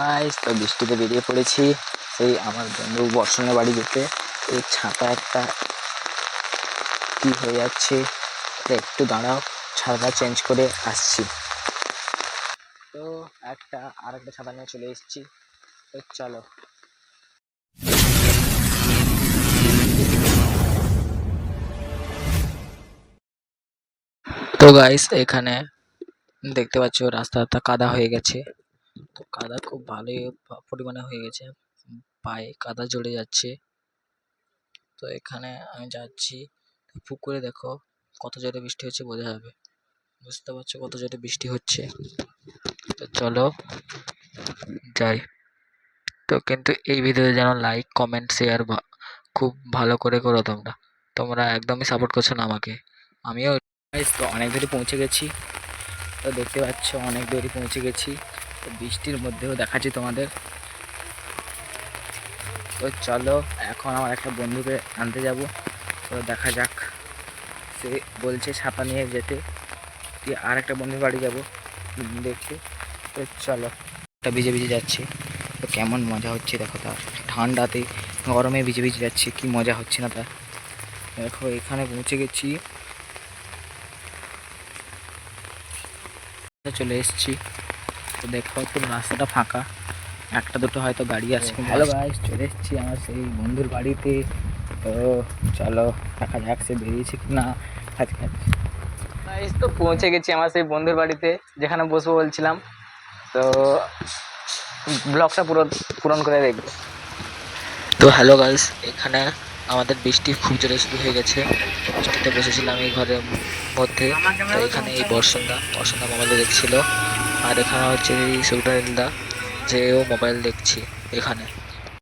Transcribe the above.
Guys তো বৃষ্টিতে বেরিয়ে পড়েছি। সেই আমার বন্ধু বর্ষণের বাড়ি যেতে। এই ছাতা একটা কি হয়ে যাচ্ছে একটু দাঁড়াও ছাতা চেঞ্জ করে আসছি। তো একটা, আর একটা ছাতা নিয়ে চলে এসেছি। তো চলো। তো গাইস এখানে দেখতে পাচ্ছ রাস্তাটা কাদা হয়ে গেছে। তো কাদা খুব ভালোই পরিমাণে হয়ে গেছে। পায়ে কাদা জড়ে যাচ্ছে। তো এখানে আমি যাচ্ছি। পুকুরে দেখো কত জোরে বৃষ্টি হচ্ছে বোঝা যাবে। বুঝতে পারছ কত জোরে বৃষ্টি হচ্ছে? তো চলো যাই। তো কিন্তু এই ভিডিওতে যেন লাইক কমেন্ট শেয়ার খুব ভালো করে করো তোমরা। তোমরা একদমই সাপোর্ট করছ না আমাকে। আমিও তো অনেক দূরে পৌঁছে গেছি। তো দেখতে পাচ্ছ অনেক দূরে পৌঁছে গেছি। বৃষ্টির মধ্যেও দেখাচ্ছি তোমাদের। তো চলো, এখন আমার একটা বন্ধুকে আনতে যাব। তো দেখা যাক, সে বলছে ছাতা নিয়ে যেতে। দিয়ে আর একটা বন্ধুর বাড়ি যাব। দেখতে তো চলো একটা ভিজে ভিজে যাচ্ছে। তো কেমন মজা হচ্ছে দেখো তার। ঠান্ডাতে, গরমে ভিজে ভিজে যাচ্ছে, কি মজা হচ্ছে না তার। দেখো, এখানে পৌঁছে গেছি। চলে এসেছি। তো দেখো পুরো রাস্তাটা ফাঁকা। একটা দুটো হয়তো গাড়ি আছে। হ্যালো গাইস চলে এসেছি আমার সেই বন্ধুর বাড়িতে। তো চলো দেখা যাক সে বেরিয়েছে কি না আজকে গাইস তো পৌঁছে গেছি আমার সেই বন্ধুর বাড়িতে যেখানে বসবো বলছিলাম। তো ব্লগটা পুরো পূরণ করে দেখবে। তো হ্যালো গাইস এখানে আমাদের বৃষ্টি খুব জোরে শুরু হয়ে গেছে। বৃষ্টিতে বসেছিলাম এই ঘরের মধ্যে। তো এখানে এই বর্ষণদা বর্ষণদা মোবাইলে দেখছিল। আর এখানে হচ্ছে এই সুবিধা যে ও মোবাইল দেখছি এখানে।